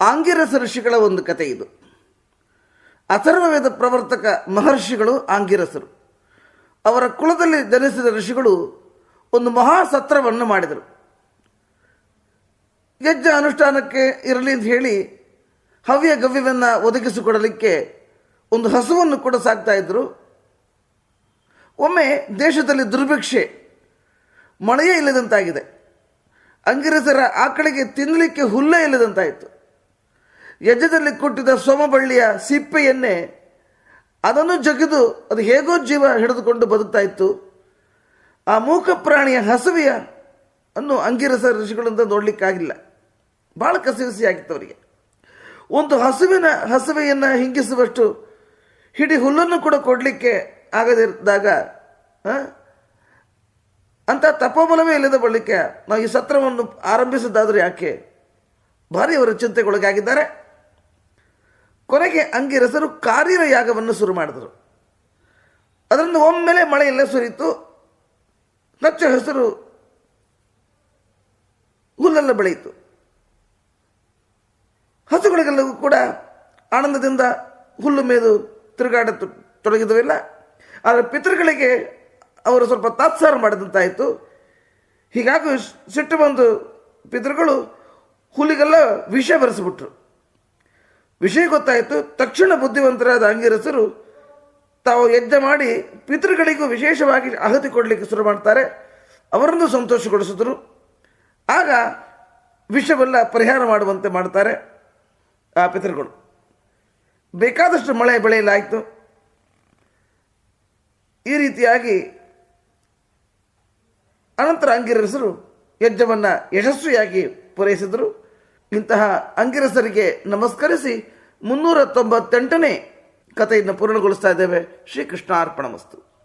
ಆಂಗಿರಸ ಋಷಿಗಳ ಒಂದು ಕಥೆ ಇದು. ಅಥರ್ವವೇದ ಪ್ರವರ್ತಕ ಮಹರ್ಷಿಗಳು ಆಂಗಿರಸರು ಅವರ ಕುಲದಲ್ಲಿ ಜನಿಸಿದ ಋಷಿಗಳು ಒಂದು ಮಹಾಸತ್ರವನ್ನು ಮಾಡಿದರು. ಯಜ್ಞ ಅನುಷ್ಠಾನಕ್ಕೆ ಇರಲಿ ಅಂತ ಹೇಳಿ ಹವ್ಯ ಗವ್ಯವನ್ನು ಒದಗಿಸಿಕೊಡಲಿಕ್ಕೆ ಒಂದು ಹಸುವನ್ನು ಕೂಡ ಸಾಕ್ತಾ ಇದ್ದರು ಒಮ್ಮೆ ದೇಶದಲ್ಲಿ ದುರ್ಭಿಕ್ಷೆ, ಮಳೆಯೇ ಇಲ್ಲದಂತಾಗಿದೆ. ಅಂಗಿರಸರ ಆಕಳಿಗೆ ತಿನ್ನಲಿಕ್ಕೆ ಹುಲ್ಲೇ ಇಲ್ಲದಂತಾಯಿತು. ಯಜ್ಞದಲ್ಲಿ ಕೊಟ್ಟಿದ್ದ ಸೋಮಬಳ್ಳಿಯ ಸಿಪ್ಪೆಯನ್ನೇ ಅದನ್ನು ಜಗಿದು ಅದು ಹೇಗೋ ಜೀವ ಹಿಡಿದುಕೊಂಡು ಬದುಕ್ತಾ ಇತ್ತು. ಆ ಮೂಕ ಪ್ರಾಣಿಯ ಹಸುವೆಯ ಅನ್ನು ಅಂಗಿರಸ ಋಷಿಗಳಿಂದ ನೋಡಲಿಕ್ಕಾಗಿಲ್ಲ. ಭಾಳ ಕಸಿವಿಸಿ ಆಗಿತ್ತು ಅವರಿಗೆ ಒಂದು ಹಸುವಿನ ಹಸುವೆಯನ್ನು ಹಿಂಗಿಸುವಷ್ಟು ಹಿಡಿ ಹುಲ್ಲನ್ನು ಕೂಡ ಕೊಡಲಿಕ್ಕೆ ಆಗದಿದ್ದಾಗ ಅಂತ ತಪೋಬಲವೇ ಇಲ್ಲದ ಬಳಿಕ ನಾವು ಈ ಸತ್ರವನ್ನು ಆರಂಭಿಸಿದ್ದಾದರೂ ಯಾಕೆ? ಭಾರಿ ಅವರ ಚಿಂತೆಗೊಳಗಾಗಿದ್ದಾರೆ. ಕೊನೆಗೆ ಅಂಗಿರಸರು ಕಾರ್ಯರ ಯಾಗವನ್ನು ಶುರು ಮಾಡಿದರು. ಅದರಿಂದ ಒಮ್ಮೆಲೆ ಮಳೆಯೆಲ್ಲ ಸುರಿಯಿತು. ನಚ್ಚ ಹೆಸರು ಹುಲ್ಲೆಲ್ಲ ಬೆಳೆಯಿತು. ಹಸುಗಳಿಗೆಲ್ಲವೂ ಕೂಡ ಆನಂದದಿಂದ ಹುಲ್ಲು ಮೇದು ತಿರುಗಾಡ ತೊಡಗಿದವಿಲ್ಲ. ಆದರೆ ಪಿತೃಗಳಿಗೆ ಅವರು ಸ್ವಲ್ಪ ತಾತ್ಸಾರ ಮಾಡಿದಂತಾಯಿತು. ಹೀಗಾಗಿ ಸಿಟ್ಟು ಬಂದು ಪಿತೃಗಳು ಹುಲಿಗೆಲ್ಲ ವಿಷ ಬೆರೆಸಿಬಿಟ್ರು. ವಿಷಯ ಗೊತ್ತಾಯಿತು. ತಕ್ಷಣ ಬುದ್ಧಿವಂತರಾದ ಅಂಗಿರಸರು ತಾವು ಯಜ್ಞ ಮಾಡಿ ಪಿತೃಗಳಿಗೂ ವಿಶೇಷವಾಗಿ ಆಹುತಿ ಕೊಡಲಿಕ್ಕೆ ಶುರು ಮಾಡ್ತಾರೆ. ಅವರನ್ನು ಸಂತೋಷಗೊಳಿಸಿದ್ರು. ಆಗ ವಿಷವೆಲ್ಲ ಪರಿಹಾರ ಮಾಡುವಂತೆ ಮಾಡ್ತಾರೆ ಆ ಪಿತೃಗಳು. ಬೇಕಾದಷ್ಟು ಮಳೆ ಬೆಳೆಯಲಾಯಿತು. ಈ ರೀತಿಯಾಗಿ ಅನಂತರ ಅಂಗಿರಸರು ಯಜ್ಞವನ್ನು ಯಶಸ್ವಿಯಾಗಿ ಪೂರೈಸಿದರು. ಇಂತಹ ಅಂಗಿರಸರಿಗೆ ನಮಸ್ಕರಿಸಿ ಮುನ್ನೂರ ತೊಂಬತ್ತೆಂಟನೇ ಕಥೆಯನ್ನು ಪೂರ್ಣಗೊಳಿಸ್ತಾ ಇದ್ದೇವೆ. ಶ್ರೀಕೃಷ್ಣ ಅರ್ಪಣ ಮಸ್ತು